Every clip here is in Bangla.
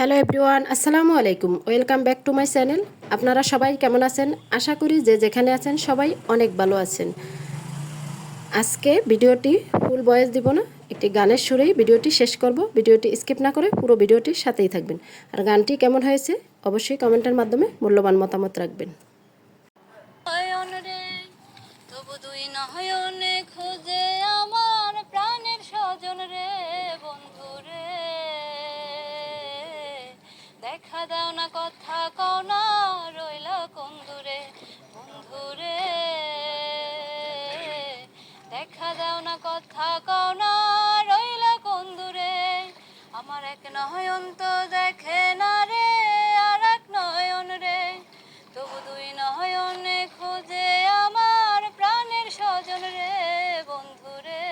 হ্যালো এভরিওয়ান আসসালামু আলাইকুম welcome back to my channel আপনারা সবাই কেমন আছেন আশা করি যে যেখানে আছেন সবাই অনেক ভালো আছেন আজকে ভিডিওটি ফুল বয়েস দিব না একটি গানের সুরেই ভিডিওটি শেষ করব ভিডিওটি স্কিপ না করে পুরো ভিডিওটির সাথেই থাকবেন আর গানটি কেমন হয়েছে অবশ্যই কমেন্টের মাধ্যমে মূল্যবান মতামত রাখবেন খুঁজে দেখা দাও না, কথা কও না, রইলা কোন দূরে বন্ধু রে দেখা দাও না, কথা কও না, রইলা কোন দূরে আমার এক নয়ন তো দেখে না রে, আর এক নয়ন রে। তবু দুই নয়নে খোঁজে আমার প্রাণের স্বজন রে বন্ধু রে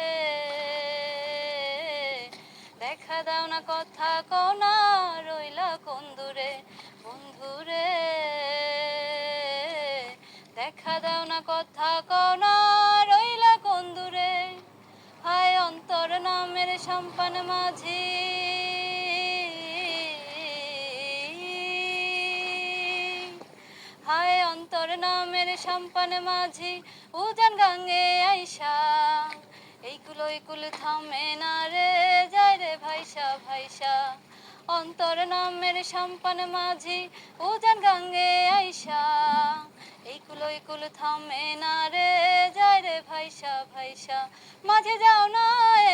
দেখা দাও না, কথা কনা রইলা দেখা দাও না কথা কনা রইলা কোন দূরে? হায় অন্তর নামের সম্পান মাঝি। হায় অন্তর নামের সম্পান মাঝি, উজান গাঙ্গে আইসা। এই কুলো এই কুল থামে না রে, যায় রে ভাইসা ভাইসা। অন্তর নামের সম্পান মাঝি, উজান গাঙ্গে আইসা। এই কুলো এই কুল থামে না রে যায় রে ভাইসা ভাইসা। মাঝে যাও না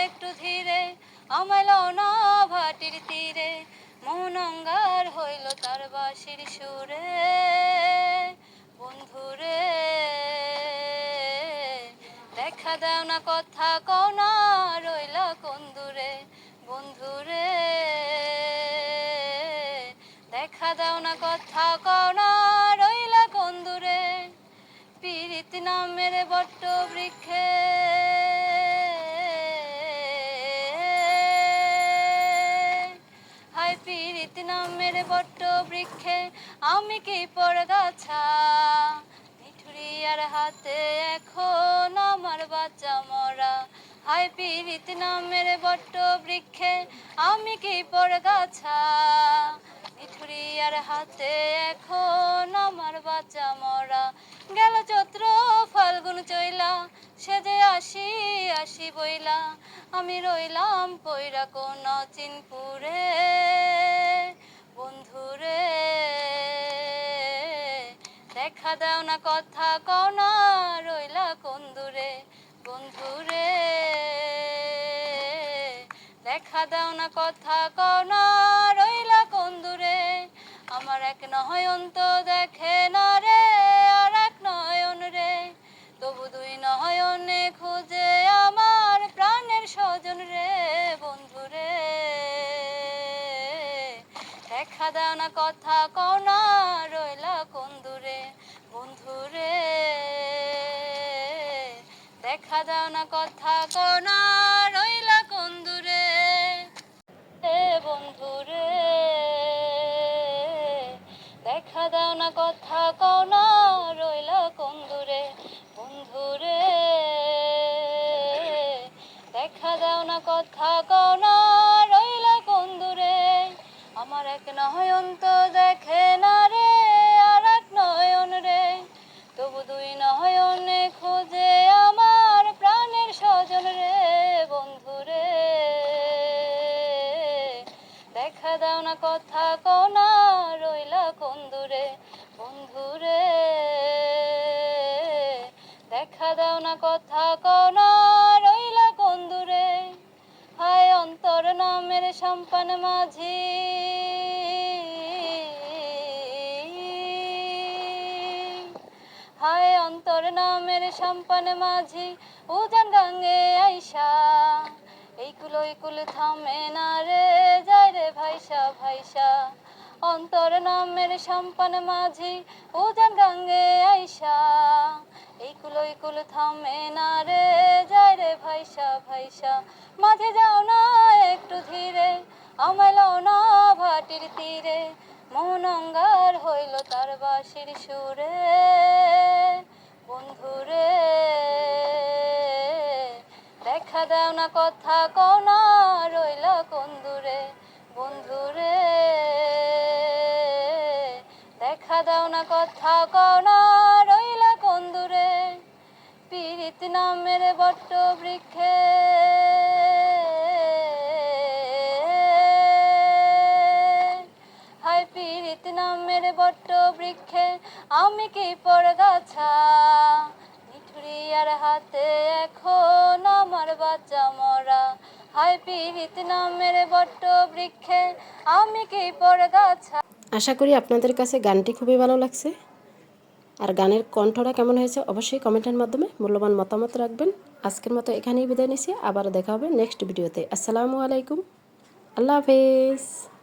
একটু ধীরে, আমায় না ভাটির তীরে। মন অঙ্গার হইল তার বাসির সুরে। বন্ধুরে দেখা দাও না কথা কও না, রইলা কোন দূরে। বন্ধুরে দেখা দাও না কথা কও না পীড়িত নামের বট্ট বৃক্ষে। হায় পীড়িত নামের বট্ট বৃক্ষে, আমি কি পরগাছা? মিঠুরিয়ার হাতে এখন আমার বাচ্চা মরা। হায় পীড়িত নামের বট্ট বৃক্ষে, আমি কি পরগাছা? মিঠুরিয়ার হাতে এখন আমার বাচ্চা মরা। গেল চৈত্র, ফাল্গুন চইলা সে যে আসি আসি বইলা আমি রইলাম পইরা কোন চিনপুরে বন্ধুরে, দেখা দাও না কথা কও না, রইলা কোন দূরে বন্ধুরে, দেখা দাও না কথা কও না, রইলা কোন দূরে আমার এক নয়ন তো দেখে দেখা দাও না কথা কও না, রইলা কোন দূরে? বন্ধু রে। দেখা দাও না কথা কও না, রইলা কোন দূরে? এ বন্ধু রে। দেখা দাও না কথা কও না, রইলা কোন দূরে? বন্ধু রে। দেখা দাও না কথা কও না এক নয়ন তো দেখে না রে, আর এক নয়ন রে। তবু দুই নয়নে খোঁজে আমার প্রাণের স্বজন রে, বন্ধু রে। দেখা দাও না কথা কনা, রইলা কোন দূরে, বন্ধু রে। দেখা দাও না কথা কও নামের সম্পান মাঝি। হায় অন্তর নামের সম্পান মাঝি, উজান গাঙ্গে আইসা। এই কুলো, এই কুল থামে না রে, যায় রে ভাইসা ভাইসা। অন্তর নামের সম্পান মাঝি, উজান গাঙ্গে আইসা। এই কুলো এই কুল থামে না রে যায় রে ভাইসা ভাইসা। মাঝে যাও না একটু ধীরে আমায় না ভাটির তীরে। মন অঙ্গার হইল তার বাসির সুরে। বন্ধুরে দেখা দাও না কথা কও না রইলা কোন দূরে। বন্ধুরে দাও না কথা কও না পীড়িত নামের বট্ট বৃক্ষে। হায় পীড়িত নামের বট্ট বৃক্ষে, আমি কি পর গাছা নিঠুরিয়ার হাতে এখন আমার বাচ্চা মরা। হায় পীড়িত নামের বট্ট বৃক্ষে, আমি কি পর গাছা আশা করি আপনাদের কাছে গানটি খুবই ভালো লাগছে। আর গানের কণ্ঠটা কেমন হয়েছে অবশ্যই কমেন্টের মাধ্যমে মূল্যবান মতামত রাখবেন। আজকের মতো এখানেই বিদায় নিচ্ছি। আবার দেখা হবে নেক্সট ভিডিওতে। আসসালামু আলাইকুম। আল্লাহ হাফেজ।